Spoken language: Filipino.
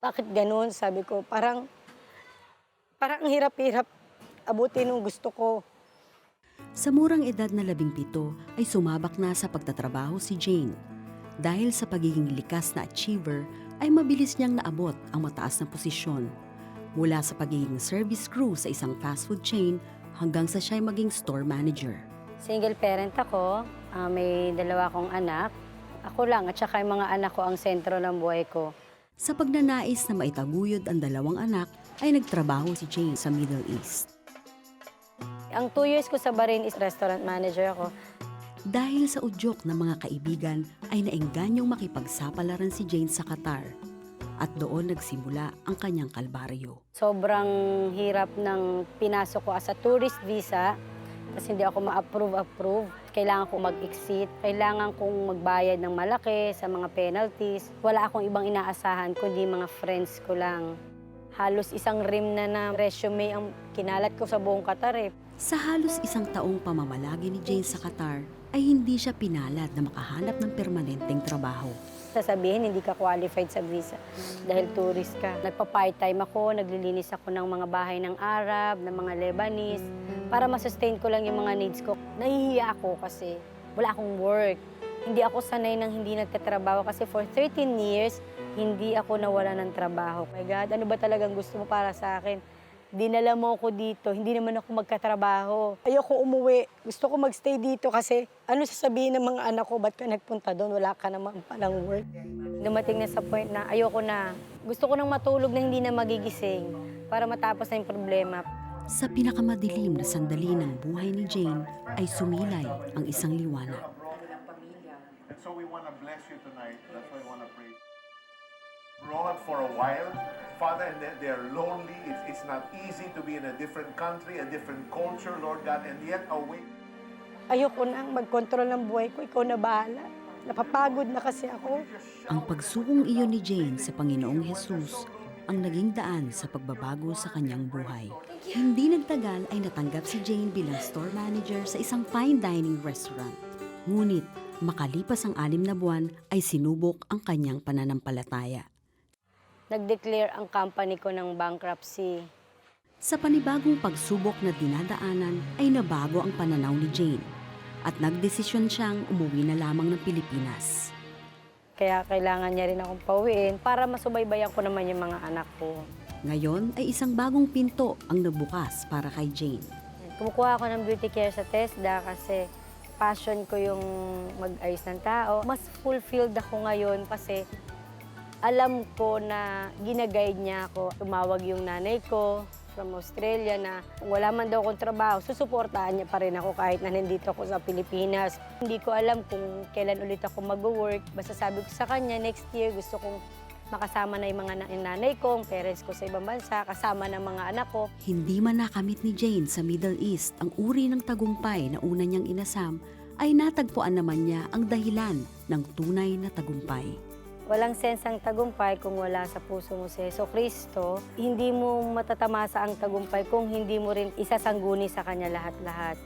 Bakit ganun? Sabi ko, parang, parang ang hirap-hirap abutin nung gusto ko. Sa murang edad na labing pito ay sumabak na sa pagtatrabaho si Jane. Dahil sa pagiging likas na achiever ay mabilis niyang naabot ang mataas na posisyon. Mula sa pagiging service crew sa isang fast food chain hanggang sa siya ay maging store manager. Single parent ako, ah, may dalawa akong anak. Ako lang at saka yung mga anak ko ang sentro ng buhay ko. Sa pagnanais na maitaguyod ang dalawang anak ay nagtrabaho si Jane sa Middle East. Ang two years ko sa Bahrain is restaurant manager ako. Dahil sa udyok ng mga kaibigan ay naengganyong makipagsapalaran si Jane sa Qatar at doon nagsimula ang kanyang kalbaryo. Sobrang hirap ng pinasok ko as a tourist visa kasi hindi ako ma-approve-approve. Kailangan kong mag-exit. Kailangan kong magbayad ng malaki sa mga penalties. Wala akong ibang inaasahan kundi mga friends ko lang. Halos isang rim na na resume ang kinalat ko sa buong Qatar eh. Sa halos isang taong pamamalagi ni Jane sa Qatar ay hindi siya pinalad na makahanap ng permanenteng trabaho. Sasabihin, hindi ka qualified sa visa dahil tourist ka. Nagpa-part-time ako, naglilinis ako ng mga bahay ng Arab, ng mga Lebanese, para masustain ko lang yung mga needs ko. Nahihiya ako kasi wala akong work. Hindi ako sanay ng hindi nagtatrabaho kasi for 13 years, hindi ako nawala ng trabaho. My God, ano ba talagang gusto mo para sa akin? Dinala mo ako dito, hindi naman ako magkatrabaho. Ayoko umuwi. Gusto ko magstay dito kasi ano sasabihin ng mga anak ko, ba't ka nagpunta doon? Wala ka naman palang work. Dumating na sa point na ayoko na. Gusto ko nang matulog na hindi na magigising para matapos na yung problema. Sa pinakamadilim na sandali ng buhay ni Jane ay sumilay ang isang liwanag. And so we want to bless you tonight. That's why we want to pray. Abroad for a while, Father, and they- they're lonely. It's, it's not easy to be in a different country, a different culture, Lord God, and yet away. Ayoko nang magkontrol ng buhay ko, ikaw na bahala. Napapagod na kasi ako. Ang pagsukong iyon ni Jane sa Panginoong Hesus ang naging daan sa pagbabago sa kanyang buhay. Hindi nagtagal ay natanggap si Jane bilang store manager sa isang fine dining restaurant. Ngunit makalipas ang alim na buwan ay sinubok ang kanyang pananampalataya. Nag-declare ang company ko ng bankruptcy. Sa panibagong pagsubok na dinadaanan ay nabago ang pananaw ni Jane at nagdesisyon siyang umuwi na lamang ng Pilipinas. Kaya kailangan niya rin akong pauwiin para masubaybayan ko naman yung mga anak ko. Ngayon ay isang bagong pinto ang nabukas para kay Jane. Kumukuha ako ng beauty care sa TESDA kasi passion ko yung mag-ayos ng tao. Mas fulfilled ako ngayon kasi alam ko na ginaguide niya ako. Tumawag yung nanay ko from Australia na wala man daw akong trabaho, susuportahan niya pa rin ako kahit na nandito ako sa Pilipinas. Hindi ko alam kung kailan ulit ako mag-work. Basta sabi ko sa kanya, next year gusto kong makasama na yung mga nanay ko, ang parents ko sa ibang bansa, kasama ng mga anak ko. Hindi man nakamit ni Jane sa Middle East ang uri ng tagumpay na una niyang inasam, ay natagpuan naman niya ang dahilan ng tunay na tagumpay. Walang sense ang tagumpay kung wala sa puso mo si Yeso Kristo. Hindi mo matatamasa ang tagumpay kung hindi mo rin isasangguni sa Kanya lahat-lahat.